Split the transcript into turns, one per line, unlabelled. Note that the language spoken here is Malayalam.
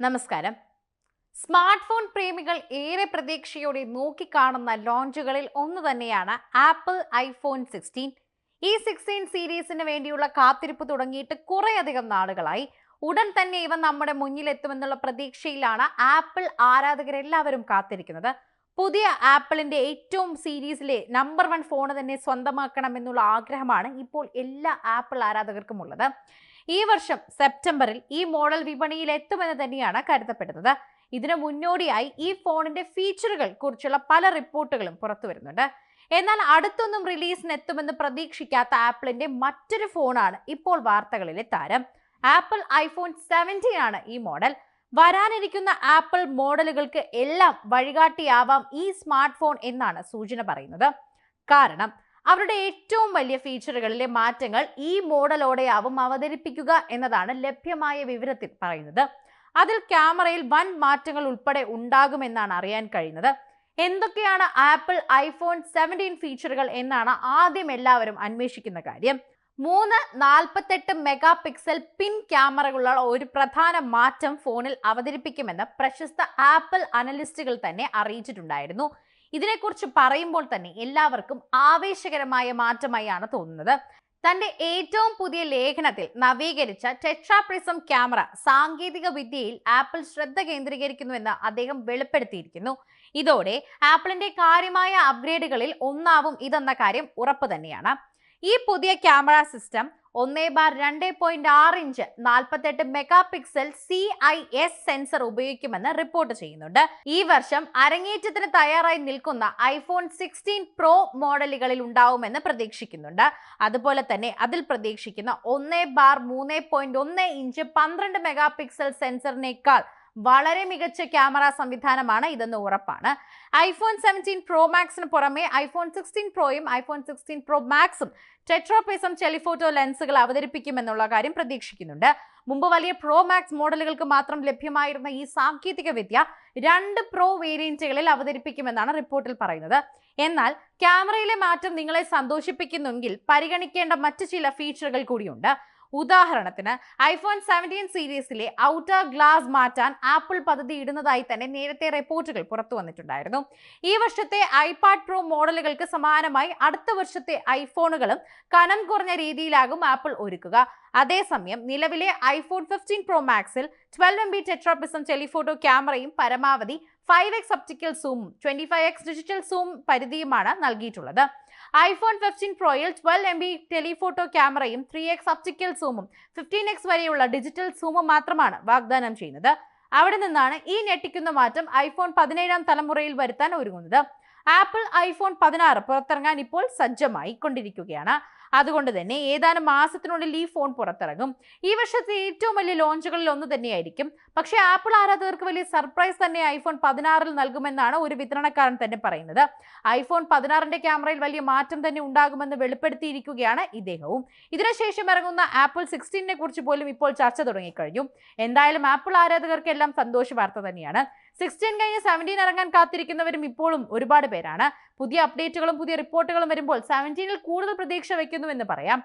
നമസ്കാരം. സ്മാർട്ട് ഫോൺ പ്രേമികൾ ഏറെ പ്രതീക്ഷയോടെ നോക്കിക്കാണുന്ന ലോഞ്ചുകളിൽ ഒന്ന് തന്നെയാണ് ആപ്പിൾ ഐഫോൺ സിക്സ്റ്റീൻ. ഈ സിക്സ്റ്റീൻ സീരീസിന് വേണ്ടിയുള്ള കാത്തിരിപ്പ് തുടങ്ങിയിട്ട് കുറേയധികം നാളുകളായി. ഉടൻ തന്നെ ഇവ നമ്മുടെ മുന്നിലെത്തുമെന്നുള്ള പ്രതീക്ഷയിലാണ് ആപ്പിൾ ആരാധകരെല്ലാവരും കാത്തിരിക്കുന്നത്. പുതിയ ആപ്പിളിന്റെ ഏറ്റവും സീരീസിലെ നമ്പർ വൺ ഫോൺ തന്നെ സ്വന്തമാക്കണം സ്വന്തമാക്കണമെന്നുള്ള ആഗ്രഹമാണ് ഇപ്പോൾ എല്ലാ ആപ്പിൾ ആരാധകർക്കും ഉള്ളത് ഈ വർഷം സെപ്റ്റംബറിൽ ഈ മോഡൽ വിപണിയിൽ എത്തുമെന്ന് തന്നെയാണ് കരുതപ്പെടുന്നത്. ഇതിനു മുന്നോടിയായി ഈ ഫോണിന്റെ ഫീച്ചറുകൾ കുറിച്ചുള്ള പല റിപ്പോർട്ടുകളും പുറത്തു വരുന്നുണ്ട്. എന്നാൽ അടുത്തൊന്നും റിലീസിന് എത്തുമെന്ന് പ്രതീക്ഷിക്കാത്ത ആപ്പിളിന്റെ മറ്റൊരു ഫോണാണ് ഇപ്പോൾ വാർത്തകളിലെ താരം. ആപ്പിൾ ഐഫോൺ സെവന്റീൻ ആണ് ഈ മോഡൽ. വരാനിരിക്കുന്ന ആപ്പിൾ മോഡലുകൾക്ക് എല്ലാം വഴികാട്ടിയാവാം ഈ സ്മാർട്ട് ഫോൺ എന്നാണ് സൂചന പറയുന്നത്. കാരണം അവരുടെ ഏറ്റവും വലിയ ഫീച്ചറുകളിലെ മാറ്റങ്ങൾ ഈ മോഡലോടെയാവും അവതരിപ്പിക്കുക എന്നതാണ് ലഭ്യമായ വിവരത്തിൽ പറയുന്നത്. അതിൽ ക്യാമറയിൽ വൻ മാറ്റങ്ങൾ ഉൾപ്പെടെ ഉണ്ടാകുമെന്നാണ് അറിയാൻ കഴിയുന്നത്. എന്തൊക്കെയാണ് ആപ്പിൾ ഐഫോൺ സെവന്റീൻ ഫീച്ചറുകൾ എന്നാണ് ആദ്യം എല്ലാവരും അന്വേഷിക്കുന്ന കാര്യം. മൂന്ന് നാൽപ്പത്തെട്ട് മെഗാ പിക്സൽ പിൻ ക്യാമറകളുള്ള ഒരു പ്രധാന മാറ്റം ഫോണിൽ അവതരിപ്പിക്കുമെന്ന് പ്രശസ്ത ആപ്പിൾ അനലിസ്റ്റുകൾ തന്നെ അറിയിച്ചിട്ടുണ്ടായിരുന്നു. ഇതിനെക്കുറിച്ച് പറയുമ്പോൾ തന്നെ എല്ലാവർക്കും ആവേശകരമായ മാറ്റമായാണ് തോന്നുന്നത്. തന്റെ ഏറ്റവും പുതിയ ലേഖനത്തിൽ നവീകരിച്ച ടെട്രാപ്രിസം ക്യാമറ സാങ്കേതിക വിദ്യയിൽ ആപ്പിൾ ശ്രദ്ധ കേന്ദ്രീകരിക്കുന്നുവെന്ന് അദ്ദേഹം വെളിപ്പെടുത്തിയിരിക്കുന്നു. ഇതോടെ ആപ്പിളിന്റെ കാര്യമായ അപ്ഗ്രേഡുകളിൽ ഒന്നാവും ഇതെന്ന കാര്യം ഉറപ്പ് തന്നെയാണ്. ഈ പുതിയ ക്യാമറ സിസ്റ്റം ഒന്നേ ബാർ രണ്ട് പോയിന്റ് ആറ് ഇഞ്ച് നാൽപ്പത്തെട്ട് mega pixel C I S sensor ഉപയോഗിക്കുമെന്ന് റിപ്പോർട്ട് ചെയ്യുന്നുണ്ട്. ഈ വർഷം അരങ്ങേറ്റത്തിന് തയ്യാറായി നിൽക്കുന്ന ഐഫോൺ സിക്സ്റ്റീൻ പ്രോ മോഡലുകളിൽ ഉണ്ടാവുമെന്ന് പ്രതീക്ഷിക്കുന്നുണ്ട്. അതുപോലെ തന്നെ അതിൽ പ്രതീക്ഷിക്കുന്ന ഒന്നേ ബാർ മൂന്ന് പോയിന്റ് ഒന്ന് ഇഞ്ച് പന്ത്രണ്ട് മെഗാ പിക്സൽ സെൻസറിനേക്കാൾ വളരെ മികച്ച ക്യാമറ സംവിധാനമാണ് ഇതെന്ന് ഉറപ്പാണ്. ഐഫോൺ സെവന്റീൻ പ്രോ മാക്സിന് പുറമെ ഐഫോൺ സിക്സ്റ്റീൻ പ്രോയും ഐഫോൺ സിക്സ്റ്റീൻ പ്രോ മാക്സും ടെട്രോപിസം ടെലിഫോട്ടോ ലെൻസുകൾ അവതരിപ്പിക്കുമെന്നുള്ള കാര്യം പ്രതീക്ഷിക്കുന്നുണ്ട്. മുമ്പ് വലിയ പ്രോ മാക്സ് മോഡലുകൾക്ക് മാത്രം ലഭ്യമായിരുന്ന ഈ സാങ്കേതിക വിദ്യ രണ്ട് പ്രോ വേരിയന്റുകളിൽ അവതരിപ്പിക്കുമെന്നാണ് റിപ്പോർട്ടിൽ പറയുന്നത്. എന്നാൽ ക്യാമറയിലെ മാറ്റം നിങ്ങളെ സന്തോഷിപ്പിക്കുന്നെങ്കിൽ പരിഗണിക്കേണ്ട മറ്റു ചില ഫീച്ചറുകൾ കൂടിയുണ്ട്. ഉദാഹരണത്തിന് ഐഫോൺ സെവന്റീൻ സീരീസിലെ ഔട്ടർ ഗ്ലാസ് മാറ്റാൻ ആപ്പിൾ പദ്ധതി ഇടുന്നതായി തന്നെ നേരത്തെ റിപ്പോർട്ടുകൾ പുറത്തു വന്നിട്ടുണ്ടായിരുന്നു. ഈ വർഷത്തെ ഐപാഡ് പ്രോ മോഡലുകൾക്ക് സമാനമായി അടുത്ത വർഷത്തെ ഐഫോണുകളും കനം കുറഞ്ഞ രീതിയിലാകും ആപ്പിൾ ഒരുക്കുക. അതേസമയം നിലവിലെ iPhone fifteen pro മാക്സിൽ twelve M B tetraprism telephoto ക്യാമറയും പരമാവധി five X optical സൂമും twenty five X digital zoom പരിധിയുമാണ് നൽകിയിട്ടുള്ളത്. ഐഫോൺ ഫിഫ്റ്റീൻ പ്രോയിൽ ട്വൽവ് എം ബി ടെലിഫോട്ടോ ക്യാമറയും ത്രീ എക്സ് ഒപ്റ്റിക്കൽ സൂമും ഫിഫ്റ്റീൻ എക്സ് വരെയുള്ള ഡിജിറ്റൽ സൂമും മാത്രമാണ് വാഗ്ദാനം ചെയ്യുന്നത്. അവിടെ നിന്നാണ് ഈ ഞെട്ടിക്കുന്ന മാറ്റം ഐഫോൺ പതിനേഴാം തലമുറയിൽ വരുത്താൻ ഒരുങ്ങുന്നത്. ആപ്പിൾ ഐഫോൺ പതിനാറ് പുറത്തിറങ്ങാൻ ഇപ്പോൾ സജ്ജമായി കൊണ്ടിരിക്കുകയാണ് അതുകൊണ്ട് തന്നെ ഏതാനും മാസത്തിനുള്ളിൽ ഈ ഫോൺ പുറത്തിറങ്ങും. ഈ വർഷത്തെ ഏറ്റവും വലിയ ലോഞ്ചുകളിൽ ഒന്ന് തന്നെയായിരിക്കും. പക്ഷേ ആപ്പിൾ ആരാധകർക്ക് വലിയ സർപ്രൈസ് തന്നെ ഐഫോൺ പതിനാറിൽ നൽകുമെന്നാണ് ഒരു വിതരണക്കാരൻ തന്നെ പറയുന്നത്. ഐഫോൺ പതിനാറിന്റെ ക്യാമറയിൽ വലിയ മാറ്റം തന്നെ ഉണ്ടാകുമെന്ന് വെളിപ്പെടുത്തിയിരിക്കുകയാണ് ഇദ്ദേഹവും. ഇതിനുശേഷം ഇറങ്ങുന്ന ആപ്പിൾ സിക്സ്റ്റീനെ കുറിച്ച് പോലും ഇപ്പോൾ ചർച്ച തുടങ്ങിക്കഴിഞ്ഞു. എന്തായാലും ആപ്പിൾ ആരാധകർക്കെല്ലാം സന്തോഷ വാർത്ത തന്നെയാണ്. സിക്സ്റ്റീൻ കഴിഞ്ഞ് സെവന്റീൻ ഇറങ്ങാൻ കാത്തിരിക്കുന്നവരും ഇപ്പോഴും ഒരുപാട് പേരാണ്. പുതിയ അപ്ഡേറ്റുകളും പുതിയ റിപ്പോർട്ടുകളും വരുമ്പോൾ സെവന്റീനിൽ കൂടുതൽ പ്രതീക്ഷ വയ്ക്കുന്നുവെന്ന് പറയാം.